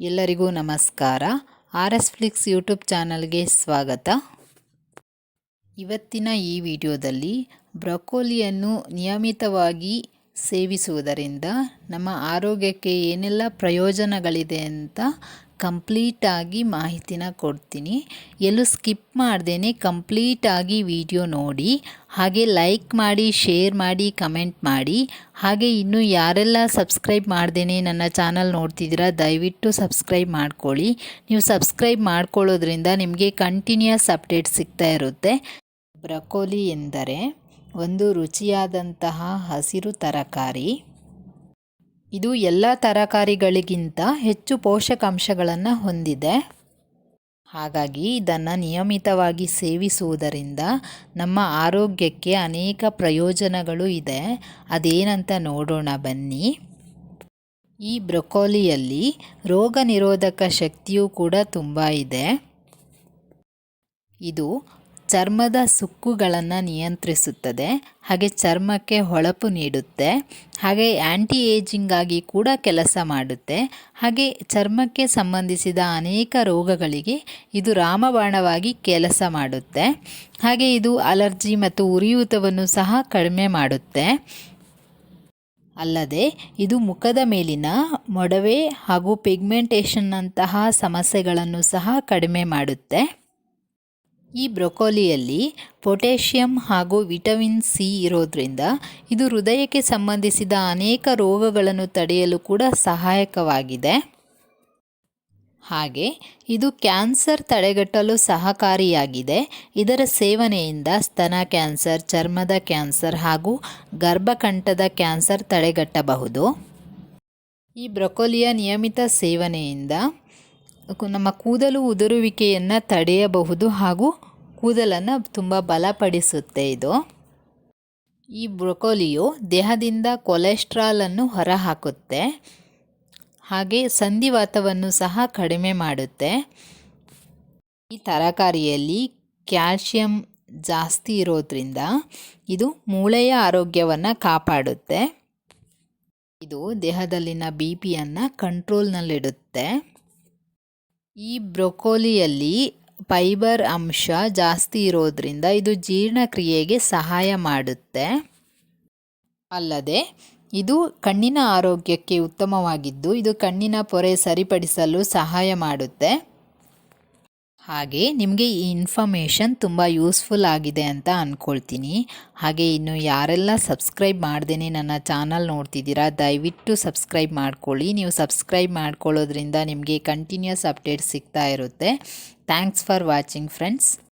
ಎಲ್ಲರಿಗೂ ನಮಸ್ಕಾರ. R S Flix YouTube ಚಾನಲ್ಗೆ ಸ್ವಾಗತ. ಇವತ್ತಿನ ಈ ವಿಡಿಯೋದಲ್ಲಿ ಬ್ರೊಕೋಲಿಯನ್ನು ನಿಯಮಿತವಾಗಿ ಸೇವಿಸುವುದರಿಂದ ನಮ್ಮ ಆರೋಗ್ಯಕ್ಕೆ ಏನೆಲ್ಲ ಪ್ರಯೋಜನಗಳಿದೆ ಅಂತ ಕಂಪ್ಲೀಟಾಗಿ ಮಾಹಿತಿನ ಕೊಡ್ತೀನಿ. ಎಲ್ಲೂ ಸ್ಕಿಪ್ ಮಾಡ್ದೇ ಕಂಪ್ಲೀಟಾಗಿ ವಿಡಿಯೋ ನೋಡಿ. ಹಾಗೆ ಲೈಕ್ ಮಾಡಿ, ಶೇರ್ ಮಾಡಿ, ಕಮೆಂಟ್ ಮಾಡಿ. ಹಾಗೆ ಇನ್ನೂ ಯಾರೆಲ್ಲ ಸಬ್ಸ್ಕ್ರೈಬ್ ಮಾಡ್ದೇ ನನ್ನ ಚಾನಲ್ ನೋಡ್ತಿದ್ದೀರಾ, ದಯವಿಟ್ಟು ಸಬ್ಸ್ಕ್ರೈಬ್ ಮಾಡ್ಕೊಳ್ಳಿ. ನೀವು ಸಬ್ಸ್ಕ್ರೈಬ್ ಮಾಡ್ಕೊಳ್ಳೋದ್ರಿಂದ ನಿಮಗೆ ಕಂಟಿನ್ಯೂಸ್ ಅಪ್ಡೇಟ್ ಸಿಗ್ತಾ ಇರುತ್ತೆ. ಬ್ರಕೋಲಿ ಎಂದರೆ ಒಂದು ರುಚಿಯಾದಂತಹ ಹಸಿರು ತರಕಾರಿ. ಇದು ಎಲ್ಲ ತರಕಾರಿಗಳಿಗಿಂತ ಹೆಚ್ಚು ಪೋಷಕಾಂಶಗಳನ್ನು ಹೊಂದಿದೆ. ಹಾಗಾಗಿ ಇದನ್ನು ನಿಯಮಿತವಾಗಿ ಸೇವಿಸುವುದರಿಂದ ನಮ್ಮ ಆರೋಗ್ಯಕ್ಕೆ ಅನೇಕ ಪ್ರಯೋಜನಗಳು ಇದೆ. ಅದೇನಂತ ನೋಡೋಣ ಬನ್ನಿ. ಈ ಬ್ರೊಕೋಲಿಯಲ್ಲಿ ರೋಗ ನಿರೋಧಕ ಶಕ್ತಿಯೂ ಕೂಡ ತುಂಬ ಇದೆ. ಇದು ಚರ್ಮದ ಸುಕ್ಕುಗಳನ್ನು ನಿಯಂತ್ರಿಸುತ್ತದೆ. ಹಾಗೆ ಚರ್ಮಕ್ಕೆ ಹೊಳಪು ನೀಡುತ್ತೆ. ಹಾಗೆ ಆ್ಯಂಟಿ ಏಜಿಂಗ್ ಆಗಿ ಕೂಡ ಕೆಲಸ ಮಾಡುತ್ತೆ. ಹಾಗೆ ಚರ್ಮಕ್ಕೆ ಸಂಬಂಧಿಸಿದ ಅನೇಕ ರೋಗಗಳಿಗೆ ಇದು ರಾಮಬಾಣವಾಗಿ ಕೆಲಸ ಮಾಡುತ್ತೆ. ಹಾಗೆ ಇದು ಅಲರ್ಜಿ ಮತ್ತು ಉರಿಯೂತವನ್ನು ಸಹ ಕಡಿಮೆ ಮಾಡುತ್ತೆ. ಅಲ್ಲದೆ ಇದು ಮುಖದ ಮೇಲಿನ ಮೊಡವೆ ಹಾಗೂ ಪಿಗ್ಮೆಂಟೇಷನ್ನಂತಹ ಸಮಸ್ಯೆಗಳನ್ನು ಸಹ ಕಡಿಮೆ ಮಾಡುತ್ತೆ. ಈ ಬ್ರೊಕೋಲಿಯಲ್ಲಿ ಪೊಟ್ಯಾಷಿಯಂ ಹಾಗೂ ವಿಟಮಿನ್ ಸಿ ಇರೋದ್ರಿಂದ ಇದು ಹೃದಯಕ್ಕೆ ಸಂಬಂಧಿಸಿದ ಅನೇಕ ರೋಗಗಳನ್ನು ತಡೆಯಲು ಕೂಡ ಸಹಾಯಕವಾಗಿದೆ. ಹಾಗೆ ಇದು ಕ್ಯಾನ್ಸರ್ ತಡೆಗಟ್ಟಲು ಸಹಕಾರಿಯಾಗಿದೆ. ಇದರ ಸೇವನೆಯಿಂದ ಸ್ತನ ಕ್ಯಾನ್ಸರ್, ಚರ್ಮದ ಕ್ಯಾನ್ಸರ್ ಹಾಗೂ ಗರ್ಭಕಂಠದ ಕ್ಯಾನ್ಸರ್ ತಡೆಗಟ್ಟಬಹುದು. ಈ ಬ್ರೊಕೊಲಿಯ ನಿಯಮಿತ ಸೇವನೆಯಿಂದ ನಮ್ಮ ಕೂದಲು ಉದುರುವಿಕೆಯನ್ನು ತಡೆಯಬಹುದು ಹಾಗೂ ಕೂದಲನ್ನು ತುಂಬ ಬಲಪಡಿಸುತ್ತೆ ಇದು. ಈ ಬ್ರೊಕೊಲಿಯು ದೇಹದಿಂದ ಕೊಲೆಸ್ಟ್ರಾಲನ್ನು ಹೊರಹಾಕುತ್ತೆ. ಹಾಗೆ ಸಂಧಿವಾತವನ್ನು ಸಹ ಕಡಿಮೆ ಮಾಡುತ್ತೆ. ಈ ತರಕಾರಿಯಲ್ಲಿ ಕ್ಯಾಲ್ಶಿಯಂ ಜಾಸ್ತಿ ಇರೋದ್ರಿಂದ ಇದು ಮೂಳೆಯ ಆರೋಗ್ಯವನ್ನು ಕಾಪಾಡುತ್ತೆ. ಇದು ದೇಹದಲ್ಲಿನ ಬಿ ಪಿಯನ್ನು ಕಂಟ್ರೋಲ್ನಲ್ಲಿಡುತ್ತೆ. ಈ ಬ್ರೊಕೋಲಿಯಲ್ಲಿ ಫೈಬರ್ ಅಂಶ ಜಾಸ್ತಿ ಇರೋದ್ರಿಂದ ಇದು ಜೀರ್ಣಕ್ರಿಯೆಗೆ ಸಹಾಯ ಮಾಡುತ್ತೆ. ಅಲ್ಲದೆ, ಇದು ಕಣ್ಣಿನ ಆರೋಗ್ಯಕ್ಕೆ ಉತ್ತಮವಾಗಿದ್ದು, ಇದು ಕಣ್ಣಿನ ಪೊರೆ ಸರಿಪಡಿಸಲು ಸಹಾಯ ಮಾಡುತ್ತೆ. ಹಾಗೆ ನಿಮಗೆ ಈ ಇನ್ಫಾರ್ಮೇಷನ್ ತುಂಬ ಯೂಸ್ಫುಲ್ ಆಗಿದೆ ಅಂತ ಅಂದ್ಕೊಳ್ತೀನಿ ಹಾಗೆ ಇನ್ನು ಯಾರೆಲ್ಲ ಸಬ್ಸ್ಕ್ರೈಬ್ ಮಾಡ್ದೇ ನನ್ನ ಚಾನಲ್ ನೋಡ್ತಿದ್ದೀರಾ, ದಯವಿಟ್ಟು ಸಬ್ಸ್ಕ್ರೈಬ್ ಮಾಡ್ಕೊಳ್ಳಿ. ನೀವು ಸಬ್ಸ್ಕ್ರೈಬ್ ಮಾಡ್ಕೊಳ್ಳೋದ್ರಿಂದ ನಿಮಗೆ ಕಂಟಿನ್ಯೂಸ್ ಅಪ್ಡೇಟ್ ಸಿಗ್ತಾ ಇರುತ್ತೆ. Thanks for watching friends